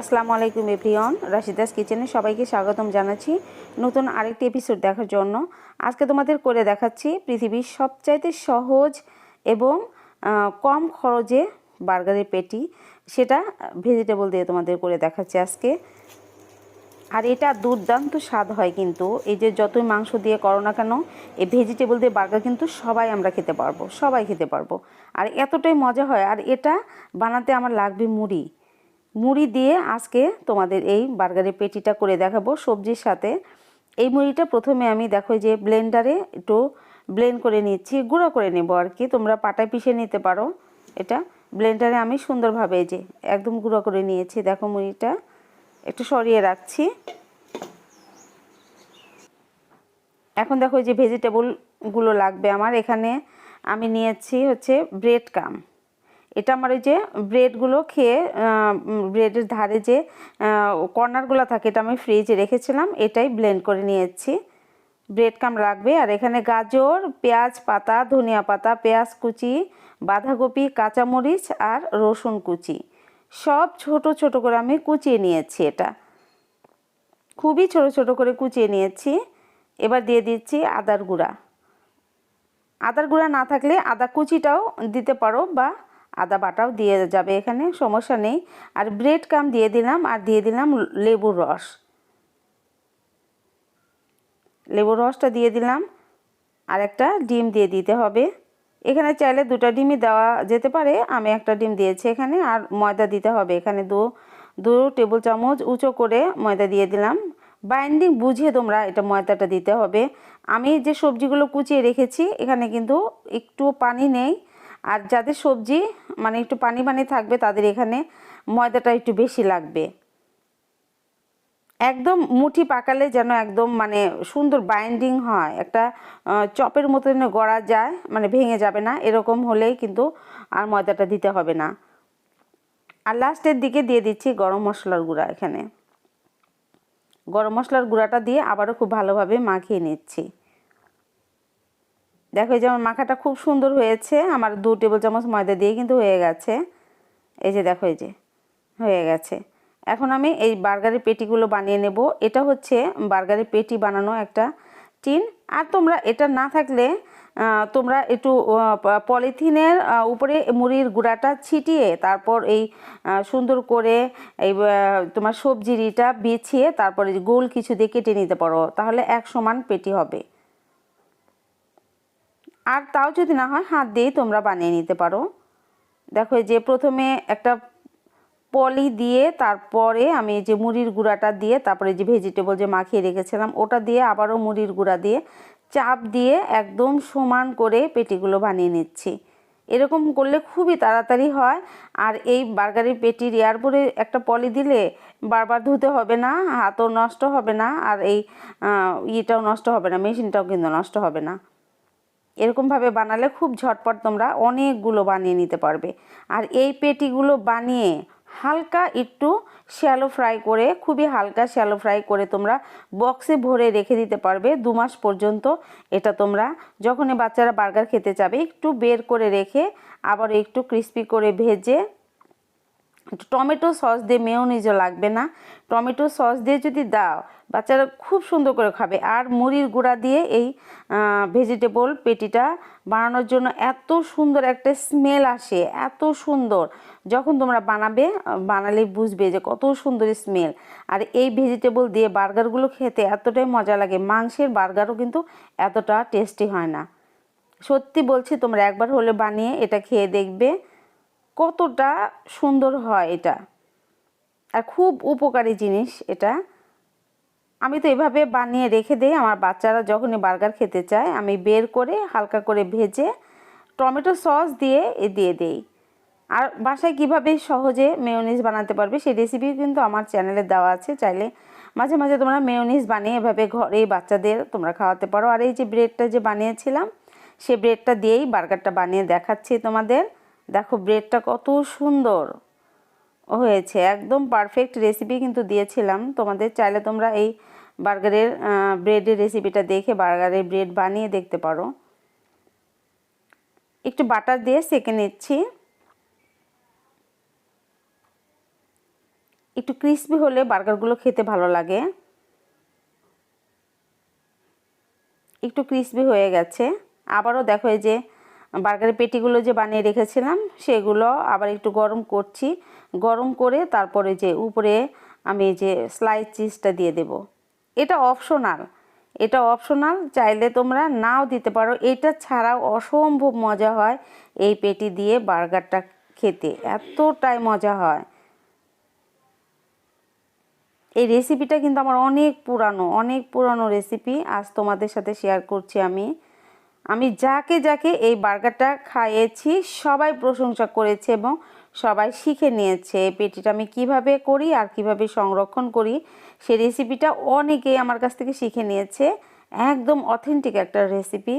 আসসালামু আলাইকুম এভরিওয়ান। রাশিদাস কিচেনে সবাইকে স্বাগতম জানাচ্ছি নতুন আরেকটি এপিসোড দেখার জন্য। আজকে তোমাদের করে দেখাচ্ছি পৃথিবীর সবচাইতে সহজ এবং কম খরচে বার্গারের পেটি। সেটা ভেজিটেবল দিয়ে তোমাদের করে দেখাচ্ছি আজকে। আর এটা দুর্দান্ত স্বাদ হয় কিন্তু। এই যে যতই মাংস দিয়ে করো না কেন, এই ভেজিটেবল দিয়ে বার্গার কিন্তু সবাই আমরা খেতে পারব, সবাই খেতে পারব। আর এতটাই মজা হয়। আর এটা বানাতে আমার লাগবে মুড়ি। মুড়ি দিয়ে আজকে তোমাদের এই বার্গারের পেটিটা করে দেখাবো সবজির সাথে। এই মুড়িটা প্রথমে আমি দেখো যে ব্লেন্ডারে একটু ব্লেন্ড করে নিচ্ছি, গুঁড়ো করে নেব আর কি। তোমরা পাটায় পিষে নিতে পারো এটা। ব্লেন্ডারে আমি সুন্দরভাবে যে একদম গুঁড়ো করে নিয়েছি, দেখো মুড়িটা। একটু সরিয়ে রাখছি। এখন দেখো যে ভেজিটেবলগুলো লাগবে আমার। এখানে আমি নিয়েছি হচ্ছে ব্রেড কাম এটা আমার ওই যে ব্রেডগুলো খেয়ে ব্রেডের ধারে যে কর্নারগুলো থাকে এটা আমি ফ্রিজে রেখেছিলাম, এটাই ব্লেন্ড করে নিয়েছি। ব্রেড কাম লাগবে আর এখানে গাজর, পেঁয়াজ পাতা, ধনিয়া পাতা, পেঁয়াজ কুচি, বাঁধাকপি, কাঁচামরিচ আর রসুন কুচি। সব ছোট ছোট করে আমি কুচিয়ে নিয়েছি এটা। খুবই ছোট ছোট করে কুচিয়ে নিয়েছি। এবার দিয়ে দিচ্ছি আদার গুঁড়া। আদার গুঁড়া না থাকলে আদা কুচিটাও দিতে পারো বা আদা বাটাও দিয়ে যাবে এখানে, সমস্যা নেই। আর ব্রেড কাম দিয়ে দিলাম, আর দিয়ে দিলাম লেবুর রস। লেবুর রসটা দিয়ে দিলাম, আর একটা ডিম দিয়ে দিতে হবে। এখানে চাইলে দুটো ডিমই দেওয়া যেতে পারে, আমি একটা ডিম দিয়েছি এখানে, আর ময়দা দিতে হবে। এখানে দু দু টেবিল চামচ উঁচু করে ময়দা দিয়ে দিলাম। বাইন্ডিং বুঝিয়ে তোমরা এটা ময়দাটা দিতে হবে। আমি যে সবজিগুলো কুচিয়ে রেখেছি, এখানে কিন্তু একটু পানি নেই। আর যাদের সবজি মানে একটু পানি পানি থাকবে, তাদের এখানে ময়দাটা একটু বেশি লাগবে। একদম মুঠি পাকালে যেন একদম মানে সুন্দর বাইন্ডিং হয়। একটা চপের মতো যেন গড়া যায় মানে ভেঙে যাবে না। এরকম হলেই কিন্তু আর ময়দাটা দিতে হবে না। আর লাস্টের দিকে দিয়ে দিচ্ছি গরম মশলার গুঁড়া এখানে। গরম মশলার গুঁড়াটা দিয়ে আবারও খুব ভালোভাবে মাখিয়ে নিচ্ছি। দেখো এই যে আমার মাখাটা খুব সুন্দর হয়েছে। আমার দু টেবিল চামচ ময়দা দিয়ে কিন্তু হয়ে গেছে। এই যে দেখো, এই যে হয়ে গেছে। এখন আমি এই বার্গারের পেটিগুলো বানিয়ে নেব। এটা হচ্ছে বার্গারের পেটি বানানো একটা টিন। আর তোমরা এটা না থাকলে তোমরা একটু পলিথিনের উপরে মুড়ির গুঁড়াটা ছিটিয়ে তারপর এই সুন্দর করে এই তোমার সবজিটা বিছিয়ে তারপরে গোল কিছু দিয়ে কেটে নিতে পারো। তাহলে এক সমান পেটি হবে। আর তাও যদি না হয়, হাত দিয়েই তোমরা বানিয়ে নিতে পারো। দেখো যে প্রথমে একটা পলি দিয়ে তারপরে আমি যে মুড়ির গুঁড়াটা দিয়ে তারপরে যে ভেজিটেবল যে মাখিয়ে রেখেছিলাম, ওটা দিয়ে আবারও মুড়ির গুঁড়া দিয়ে চাপ দিয়ে একদম সমান করে পেটিগুলো বানিয়ে নিচ্ছি। এরকম করলে খুবই তাড়াতাড়ি হয়। আর এই বার্গারের পেটির এয়ারপোর্টে একটা পলি দিলে বারবার ধুতে হবে না, হাতও নষ্ট হবে না, আর এই ইয়েটাও নষ্ট হবে না, মেশিনটাও কিন্তু নষ্ট হবে না। এরকমভাবে বানালে খুব ঝটপট তোমরা অনেকগুলো বানিয়ে নিতে পারবে। আর এই পেটিগুলো বানিয়ে হালকা একটু শ্যালো ফ্রাই করে, খুবই হালকা শ্যালো ফ্রাই করে তোমরা বক্সে ভরে রেখে দিতে পারবে। দু মাস পর্যন্ত এটা তোমরা যখনই বাচ্চারা বার্গার খেতে যাবে, একটু বের করে রেখে আবার একটু ক্রিস্পি করে ভেজে টমেটো সস দিয়ে মেয়োনিজও লাগবে না। টমেটো সস দিয়ে যদি দাও, বাচ্চারা খুব সুন্দর করে খাবে। আর মুড়ির গুঁড়া দিয়ে এই ভেজিটেবল পেটিটা বানানোর জন্য এত সুন্দর একটা স্মেল আসে, এত সুন্দর। যখন তোমরা বানাবে, বানালে বুঝবে যে কত সুন্দর স্মেল আর এই ভেজিটেবল দিয়ে বার্গারগুলো খেতে এতটাই মজা লাগে, মাংসের বার্গারও কিন্তু এতটা টেস্টি হয় না। সত্যি বলছি, তোমরা একবার হলে বানিয়ে এটা খেয়ে দেখবে। কতটা সুন্দর হয় এটা। আর খুব উপকারী জিনিস এটা। আমি তো এভাবে বানিয়ে রেখে দিই, আমার বাচ্চারা যখনই বার্গার খেতে চায়, আমি বের করে হালকা করে ভেজে টমেটো সস দিয়ে এ দিয়ে দেই। আর বাসায় কীভাবে সহজে মেয়োনিজ বানাতে পারবে সেই রেসিপি কিন্তু আমার চ্যানেলে দেওয়া আছে। চাইলে মাঝে মাঝে তোমরা মেয়োনিজ বানিয়ে এভাবে ঘরে বাচ্চাদের তোমরা খাওয়াতে পারো। আর এই যে ব্রেডটা যে বানিয়েছিলাম সেই ব্রেডটা দিয়েই বার্গারটা বানিয়ে দেখাচ্ছি তোমাদের। দেখো ব্রেডটা কত সুন্দর হয়েছে, একদম পারফেক্ট রেসিপি কিন্তু দিয়েছিলাম। তোমাদের চাইলে তোমরা এই বার্গারের ব্রেডের রেসিপিটা দেখে বার্গারের ব্রেড বানিয়ে দেখতে পারো। একটু বাটার দিয়ে সেঁকে নিচ্ছি। একটু ক্রিস্পি হলে বার্গারগুলো খেতে ভালো লাগে। একটু ক্রিস্পি হয়ে গেছে। আবারও দেখো এই যে বার্গারের পেটিগুলো যে বানিয়ে রেখেছিলাম, সেগুলো আবার একটু গরম করছি। গরম করে তারপরে যে উপরে আমি যে স্লাইস চিজটা দিয়ে দেব। এটা অপশনাল এটা অপশনাল চাইলে তোমরা নাও দিতে পারো। এটা ছাড়াও অসম্ভব মজা হয় এই পেটি দিয়ে বার্গারটা খেতে। এতটাই মজা হয়। এই রেসিপিটা কিন্তু আমার অনেক পুরানো অনেক পুরানো রেসিপি আজ তোমাদের সাথে শেয়ার করছি আমি। আমি যাকে যাকে এই বার্গারটা খাইয়েছি, সবাই প্রশংসা করেছে এবং সবাই শিখে নিয়েছে। এই পেটিটা আমি কীভাবে করি আর কীভাবে সংরক্ষণ করি সেই রেসিপিটা অনেকেই আমার কাছ থেকে শিখে নিয়েছে। একদম অথেন্টিক একটা রেসিপি